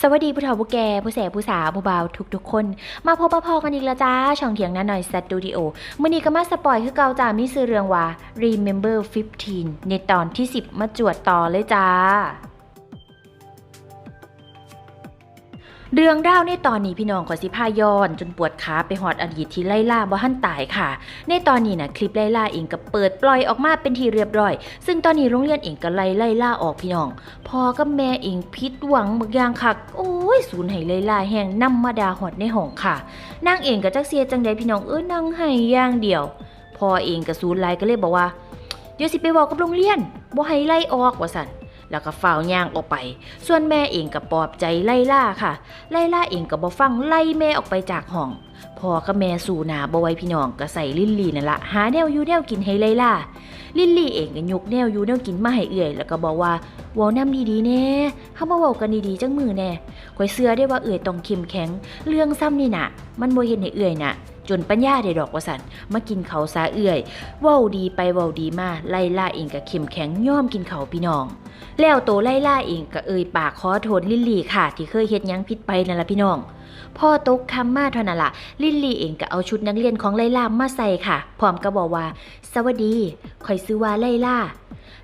สวัสดีผู้เฒ่าผู้แก่ผู้แสผู้สาวผู้บ่าวทุกทุกๆคน มาพบปะพอกันอีกแล้วจ้า ช่องเถียงนาหน่อยสตูดิโอมื่อนี้ก็มาสปอยคือเก่าจ้ามีซื้อเรื่องว่า Remember 15 ในตอนที่ 10 มาจวดต่อเลยจ้า เรื่องราในตอนนี้พี่น้องขอสิพาย้อน จนปวดขาไปหอดอดีตที่ไล่ล่าบ่หันตายค่ะ ในตอนนี้นะคลิปไล่ล่าเองก็เปิดปล่อยออกมาเป็นที่เรียบร้อย ซึ่งตอนนี้โรงเรียนเองก็ไล่ไล่ล่าออกพี่น้องพอกับแม่เองพิดหวังบางอย่างคักโอ้ยสูญให้ไล่ล่าแห้งนำมาดาหอดในห้องค่ะนางเองก็จักเสียจังใดพี่น้องเอ้ยนางให้ย่างเดียว พอเองก็สูญไล่ก็เลยบอกว่าเดี๋ยวสิไปบอกกับโรงเรียนบ่ให้ไล่ออกว่าสั่น แล้วก็เฝ่าย่างออกไป ส่วนแม่เองก็ปลอบใจไล่ล่าค่ะ ไล่ล่าเองก็บ่ฟังไล่แม่ออกไปจากห้องพ่อกับแม่สู่นาบไว้พี่น้องก็ใส่ลินลี่นั่นละหาแนวอยู่แนวกินให้ไล่ล่าลินลี่เองก็ยกแนวอยู่แนวกินมาให้เอื่อย แล้วก็บอกว่าว้านำดีๆแน่เฮามาเว้ากันดีๆจังมือแน่ข่อยเชื่อได้ว่าเอื่อยต้องเข้มแข็ง เรื่องซ้ำนี่นะมันบ่เห็นให้เอื่อยน่ะ จนปัญญาได้ดอกว่าสันมากินเขาซาเอื่อยเว้าดีไปเว้าดีมาไล่ล่าเองก็เข้มแข็งย่อมกินเขาพี่น้อง แล้วโตไล่ล่าเองก็เอ่ยปากขอโทษลิลลี่ค่ะ ที่เคยเฮ็ดยังผิดไปนั่นละพี่น้องพ่อตกคำมาเท่านั้นละลิลลี่เองก็เอาชุดนักเรียนของไล่ล่ามาใส่ค่ะ พร้อมก็บอกว่า สวัสดีคอยซื้อว่าไล่ล่า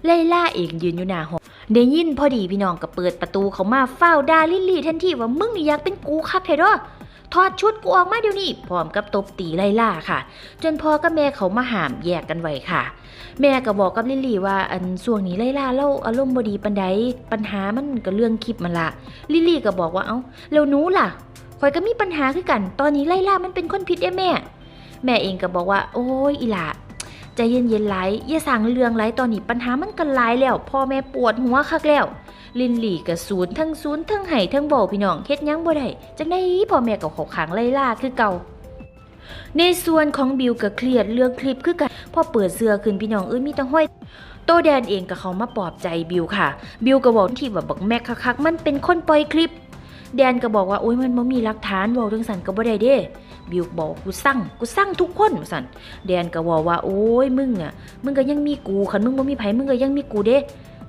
ไล่ล่าเองยืนอยู่หน้าห้องได้ยินพอดีพี่น้องก็เปิดประตูเขามาเฝ้าด่าลิลลี่ทันทีว่ามึงนี่อยากเป็นกูคักแท้เด้อ ถอดชุดกูออกมาเดี๋ยวนี้พร้อมกับตบตีไล่ล่าค่ะ จนพ่อกับแม่เขามาหามแยกกันไว้ค่ะ แม่ก็บอกกับลิลลี่ว่าอันช่วงนี้ไล่ล่าเล่าอารมณ์บดีปันใดปัญหามันก็เรื่องคลิปมันละลิลลี่ก็บอกว่าเอ้าแล้วหนูล่ะข่อยก็มีปัญหาคือกัน ตอนนี้ไล่ล่ามันเป็นคนผิดเด้แม่ แม่เองก็บอกว่า โอ้ยอีหล่ะใจเย็นๆไหลอย่าสั่งเรื่องไหลตอนนี้ปัญหามันกันหลายแล้วพ่อแม่ปวดหัวคักแล้ว ลินลี่ก็ศูนย์ทั้งศูนย์ทั้งไห้ทั้งโบพี่น้องเฮ็ดยังบ่ได้จังได๋พ่อแม่ก็เขอขังไล่ล่าคือเก่าในส่วนของบิวก็เครียดเรื่องคลิปคือกันพอเปิดเสื้อขึ้นพี่น้องเอ้ยมีแต่ห้อยโตแดนเองก็เขามาปลอบใจบิวค่ะ บิวก็บอกที่ว่าบักแม็กคักๆมันเป็นคนปล่อยคลิป แดนก็บอกว่าโอ้ยมันบ่มีหลักฐานเว้าเรื่องสันก็บ่ได้เด้ บิวบอกกูสั่งกูสั่งทุกคนว่าสันแดนก็บอกว่าโอ้ยมึงอะมึงก็ยังมีกูคันมึงบ่มีไผมึงก็ยังมีกูเด้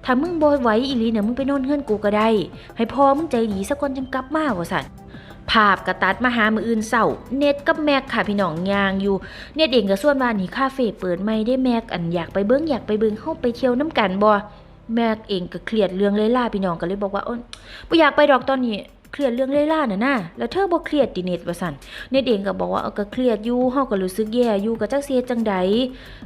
ถ้ามึงบ่ไหวอีหลีเนี่ยมึงไปนอนเฮือนกูก็ได้ ให้พ่อมึงใจดีสักคนจังกลับมาว่าสันภาพกระตัดมาหามืออื่นเศร้า เน็ตกับแม็กค่ะพี่น้องยางอยู่ เน็ตเองก็ส่วนว่านี่คาเฟ่เปิดไม่ได้แม็กอันอยากไปเบิ้งอยากไปเบิ้งเข้าไปเที่ยวน้ำกันบ่แม็กเองก็เครียดเรื่องเล่ล่าพี่น้องก็เลยบอกว่าอ้นไม่อยากไปดอกตอนนี้ เครียดเรื่องเล่ล่าน่ะนะแล้วเธอบ่เครียดติเน็ตว่าซั่นเน็ตเองก็บอกว่าเออก็เครียดอยู่เฮาก็รู้สึกแย่อยู่ก็จักเฮ็ดจังใด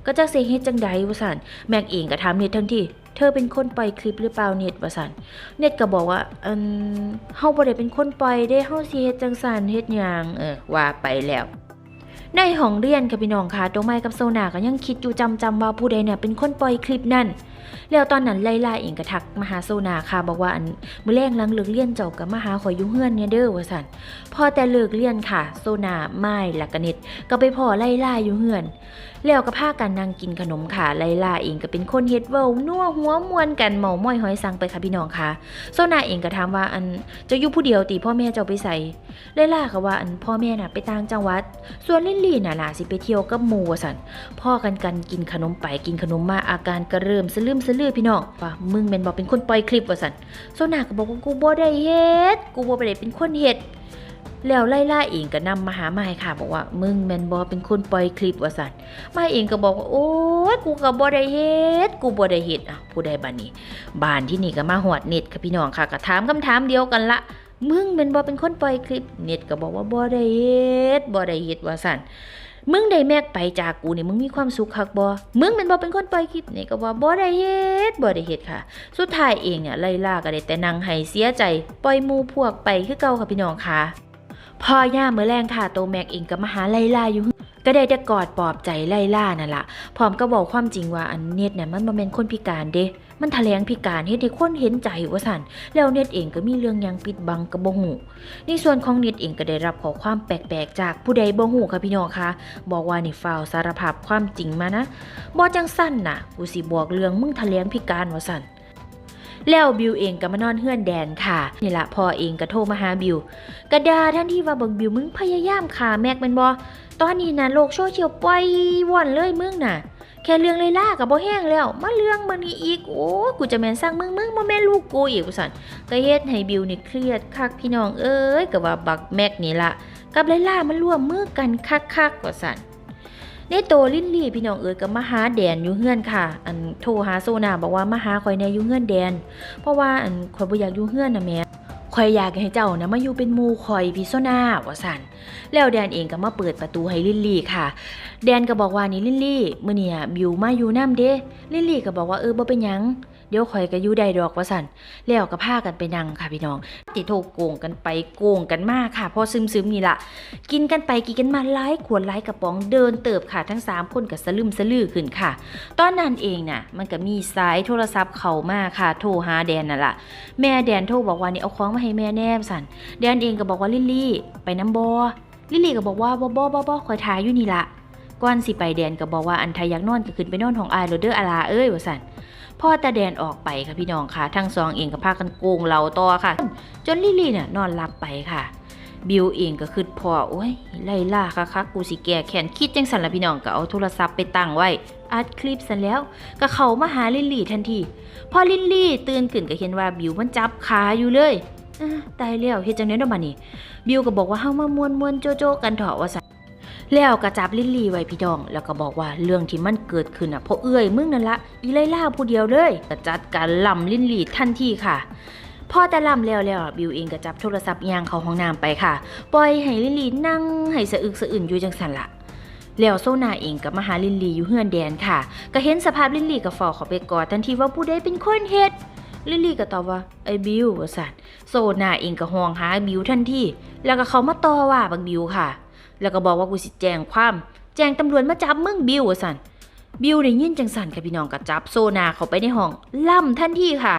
ก็จักสิเฮ็ดจังใดว่าซั่นแม็กเองก็ถามเน็ตทันทีเธอเป็นคนปล่อยคลิปหรือเปล่าเน็ตว่าซั่นเน็ตก็บอกว่าอันเฮาบ่ได้เป็นคนปล่อยเด้เฮาสิเฮ็ดจังซั่นเฮ็ดหยังเออว่าไปแล้วในห้องเรียนค่ะพี่น้องค่ะตัวไม้กับโซนาก็ยังคิดอยู่จำจำว่าผู้ใดเนี่ยเป็นคนปล่อยคลิปนั่น แล้วตอนนั้นไลล่าเองก็ทักมาหาโซนาค่ะบอกว่าอันมื้อแรงหลังเลิกเรียนเจ้าก็มาหาข่อยอยู่เฮือนเนี่ยเด้อว่าซั่นพอแต่เลิกเรียนค่ะ โซนาไม้และก็เน็ตก็ไปพอไลล่าอยู่เฮือน แล้วก็พากันนั่งกินขนมค่ะไลล่าเองก็เป็นคนเฮ็ดเว้านัวหัวมวนกันเมาม้อยหอยสังไปค่ะพี่น้องค่ะ โซนาเองก็ถามว่าอันจะอยู่ผู้เดียวติพ่อแม่เจ้าไปใส่ไลล่าก็ว่าอันพ่อแม่น่ะไปต่างจังหวัด ส่วนลิลลี่น่ะน่ะสิไปเที่ยวกับหมู่ว่าซั่นพ่อกันกันกินขนมไปกินขนมมาอาการก็เริ่มสลืมสลือพี่น้องว่ามึงแม่นบ่เป็นคนปล่อยคลิปว่าสันโซนาก็บอกว่ากูบ่ได้เฮ็ดกูบ่ได้เป็นคนเฮ็ดแล้วไล่ล่าเองก็นำมาหามาให้ค่ะ บอกว่ามึงแม่นบ่เป็นคนปล่อยคลิปว่าซั่นมาเองก็บอกว่าโอ๊ยกูก็บ่ได้เฮ็ดกูบ่ได้เฮ็ดอะผู้ใดบัดนี้บ้านที่นี่ก็มาหอดเน็ตค่ะพี่น้องค่ะก็ถามคำถามเดียวกันละมึงเป็นบ่เป็นคนปล่อยคลิปเน็ตก็บอกว่าบ่ได้เฮ็ดบ่ได้เฮ็ดว่าซั่น มึงได้แมกไปจากกูนี่มึงมีความสุขคักบ่มึงเป็นบ่เป็นคนปล่อยคลิปนี่ก็บ่บ่ได้เฮ็ดบ่ได้เฮ็ดค่ะ สุดท้ายเองเนี่ยไล่ล่าก็ได้แต่นั่งให้เสียใจปล่อยมูพวกไปคือเก่าค่ะพี่น้องค่ะพอย่าเมื่อแรงค่ะโตแม็กเองก็มาหาไล่ล่าอยู่ ก็ได้แต่กอดปลอบใจไล่ล่านั่นละพร้อมก็บอกความจริงว่าอันเน็ตเนี่ยมันบ่แม่นคนพิการเด้ มันแถลงพิการเฮ็ดให้คนเห็นใจว่าซั่นแล้วเน็ตเองก็มีเรื่องยังปิดบังกระบหูในส่วนของเน็ตเองก็ได้รับข้อความแปลกๆ จากผู้ใดบ่หูค่ะพี่น้องคะบอกว่านี่ฟาวสารภาพความจริงมานะบ่จังสั้นน่ะกูสิบอกเรื่องมึงแถลงพิการว่าซั่น แล้วบิวเองก็มานอนเฮือนแดนค่ะนี่ละพอเองก็โทรมาหาบิวกระดาท่านที่ว่าบังบิวมึงพยายามฆ่าแม็กแม่นบ่ตอนนี้น่ะโลกโซเชียลปล่อยว่อนเลยมึงน่ะ แค่เรื่องไล่ล่ากับบ่แห้งแล้ว มาเรื่องมันนี้อีก โอ้กูจะแมนสร้างมึงมึงบ่แม่นลูกกูอีกว่าซั่นก็เฮ็ดให้บิวนี่เครียดคักพี่น้องเอ้ยก็ว่าบักแม็กนี่ละกับไล่ล่ามันร่วมมือกันคักๆว่าซั่น ในโตลินลี่พี่น้องเอ๋ยก็มาหาแดนอยู่เฮือนค่ะ อันโทรหาโซนาบอกว่ามาหาคอยแน่อยู่เฮือนแดน เพราะว่าอันคอยบ่อยากอยู่เฮือนนะแม่คอยอยากให้เจ้านะมาอยู่เป็นมูคอยพี่โซนาว่าสันแล้วแดนเองก็มาเปิดประตูให้ลินลี่ค่ะ แดนก็บอกว่านี่ลินลี่มื่อเนี่ยบิวมาอยู่น้ำเด้ลินลี่ก็บอกว่าเออบ่เป็นยัง เดี๋ยวข่อยก็ยู่ได้ดอกว่าซั่นแล้วก็พากันไปนั่งค่ะพี่น้อง ติโทรโกงกันไปโกงกันมากค่ะพอซึมๆนี่ละกินกันไปกินกันมาหลายขวดหลายกระป๋องเดินเติบค่ะทั้งสามคนก็สลึมสลือขึ้นค่ะ ตอนนั้นเองน่ะ มันก็มีสายโทรศัพท์เข้ามาค่ะ โทรหาแดนน่ะล่ะแม่แดนโทรบอกว่านี่เอาของมาให้แม่แนมสันแดนเองก็บอกว่าลิลลี่ ไปน้ำบอลิลลี่ก็บอกว่าบ่บ่บ่บ่คอยทายอยู่นี่ละ ก่อนสิไปแดนก็บอกว่าอันทาอยากนอนก็ขึ้นไปนอนของอายโรเดอร์อาลาเอ้ยว่าสันพ่อตาแดนออกไปค่ะพี่น้องค่ะ ทั้งสองเองก็พากันโกงเราต่อค่ะ จนลิลลี่น่ะนอนหลับไปค่ะ บิวเองก็คือพ่อโอ้ยไล่ล่าค่ะค่ะกูสิแก่แขนคิดจังสันละพี่น้องก็เอาโทรศัพท์ไปตั้งไว้อัดคลิปสันแล้ว ก็เขามาหาลิลลี่ทันทีพอลิลี่ตื่นขึ้นก็เห็นว่าบิวมันจับขาอยู่เลยตายแล้วเฮ็ดจังได๋เนาะบัดนี้ บิวก็บอกว่าเฮามามวนๆโจโจกันเถอะว่าซั่น แล้วก็จับลินลี่ไว้พี่ดอง แล้วก็บอกว่าเรื่องที่มันเกิดขึ้นน่ะเพราะเอื้อยมึงนั่นละอีไล่ล่าผู้เดียวเลยก็จัดการล่ำลินลี่ทันทีค่ะพอแต่ล่ำแล้วแล้วบิวเองก็จับโทรศัพท์ยางเข้าห้องน้ำไปค่ะ ปล่อยให้ลินลี่นั่งให้สะอึกสะอื่นอยู่จังซั่นละแล้วโซนาเองก็มาหาลินลีอยู่เฮือนแดนค่ะ ก็เห็นสภาพลินลี่ก็ฟอข้าไปกอดทันทีว่าผู้ใดเป็นคนเฮ็ดลิลลี่ก็ตอบว่าไอ้บิวว่าสันโซนาเองก็ห่วงหาบิวทันทีแล้วก็เขามาต่อว่าบักบิวค่ะ แล้วก็บอกว่ากูสิแจ้งความ แจ้งตำรวจมาจับมึงบิวสันบิวได้ยินจังสันค่ะพี่น้องก็จับโซนาเขาไปในห้อง ล่ำทันทีค่ะ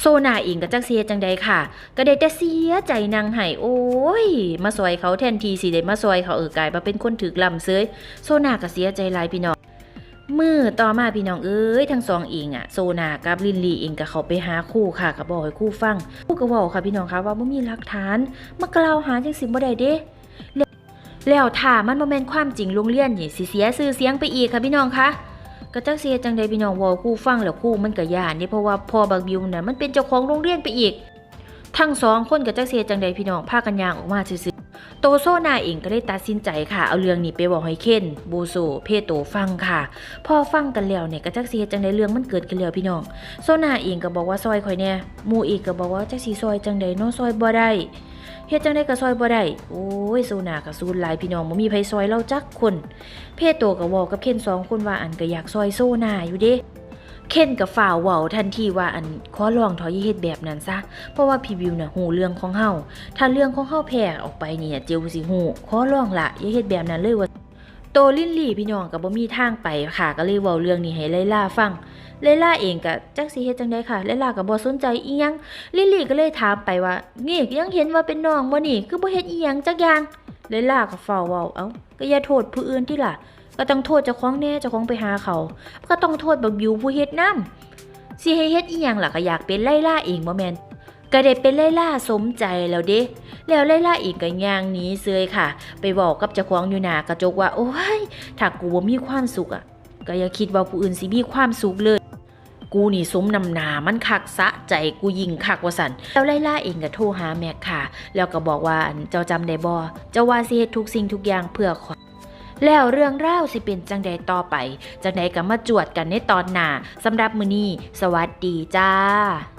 โซนาเองก็จักเสียจังใดค่ะ ก็ได้แต่เสียใจนางไห้โอ้ย มาซอยเขาแทนทีสิได้มาซอยเขาเออกลายมาเป็นคนถึกลำเซยโซนาก็เสียใจหลายพี่น้องมือต่อมาพี่น้องเอ้ยทั้งสองเองอะโซนากับลินลีเองก็เขาไปหาคู่ค่ะก็บอกให้คู่ฟังคู่ก็บอกค่ะพี่น้องคะว่าบ่มีหลักฐานมากล่าวหาจังสิบ่ได้เด้ แล้วถ้ามันบ่แม่นความจริงโรงเรียนนี่สิเสียชื่อเสียงไปอีกค่ะพี่น้องคะก็จักเสียจังใดพี่น้องว้าคู่ฟังแล้วคู่มันก็ย่านนี่เพราะว่าพ่อบักบิวน่ะมันเป็นเจ้าของโรงเรียนไปอีก ทั้งสองคนก็จักเสียจังใดพี่น้องพากันย่างออกมาซื่อโตโซนาเองก็ได้ตัดสินใจค่ะ เอาเรื่องนี้ไปบอกให้เคนบูโซเพโตฟังค่ะ พอฟังกันแล้วเนี่ยก็จักเฮ็ดจังไดเรื่องมันเกิดกันแล้วพี่น้อง โซนาเองก็บอกว่าซอยข่อยแน่หมู่อีกก็บอกว่าจักสิซอยจังไดเนาะซอยบ่ได้ เฮ็ดจังไดก็ซอยบ่ได้ โอ้ยโซนาก็สูนหลายพี่น้องบ่มีไผซอยเราจักคน เพโตก็เว้ากับเคนสองคนว่าอันก็อยากซอยโซนาอยู่เด้เคนกับฝ่าวเว้าทันทีว่าอันขอลองถอยเฮ็ดแบบนั้นซะ เพราะว่าพี่บิวน่ะฮู้เรื่องของเฮาถ้าเรื่องของเฮาแพร่ออกไปเนี่ยเจียวสิฮู้ขอลองละอย่าเฮ็ดแบบนั้นเลยว่าโตลินลี่พี่น้องก็บ่มีทางไปค่ะก็เลยเว้าเรื่องนี้ให้ไลล่าฟัง ไลล่าเองก็จักสิเฮ็ดจังไดค่ะไลล่าก็บ,บ่สนใจอีหยังลิลี่ก็เลยถามไปว่านี่ยังเห็นว่าเป็นน้องบ่นี่คือบ่เฮ็ดอีหยังจักอย่างไลล่าก็เฝ้าเว้าเอ้าก็อย่าโทษผู้อื่นที่ล่ะ ก็ต้องโทษเจ้าของแน่เจ้าของไปหาเขา ก็ต้องโทษบักบิวผู้เฮ็ดนํสิให้เฮ็ดอีหยังล่ะก็อยากเป็นไลล่าเองบ่แม่นก็ได้เป็นไลล่าสมใจแล้วเด้ แล้วไล่ล่าอีกก็ย่างหนีเซยค่ะ ไปบอกกับเจ้าของอยู่หนากระจกว่า โอ้ย ถ้ากูบ่มีความสุขอะ ก็อย่าคิดว่าผู้อื่นสิมีความสุขเลย กูนี่ซุ้มนำหนามันคักสะใจกูยิงคักว่าสันแล้วไล่ล่าเองก็โทรหาแม็กค่ะ แล้วก็บอกว่าเจ้าจำได้บ่เจ้าว่าสิเฮ็ดทุกสิ่งทุกอย่างเพื่อขอแล้วเรื่องราวสิเป็นจังใดต่อไป จังใดก็มาจวดกันในตอนหน้าสำหรับมือนี้สวัสดีจ้า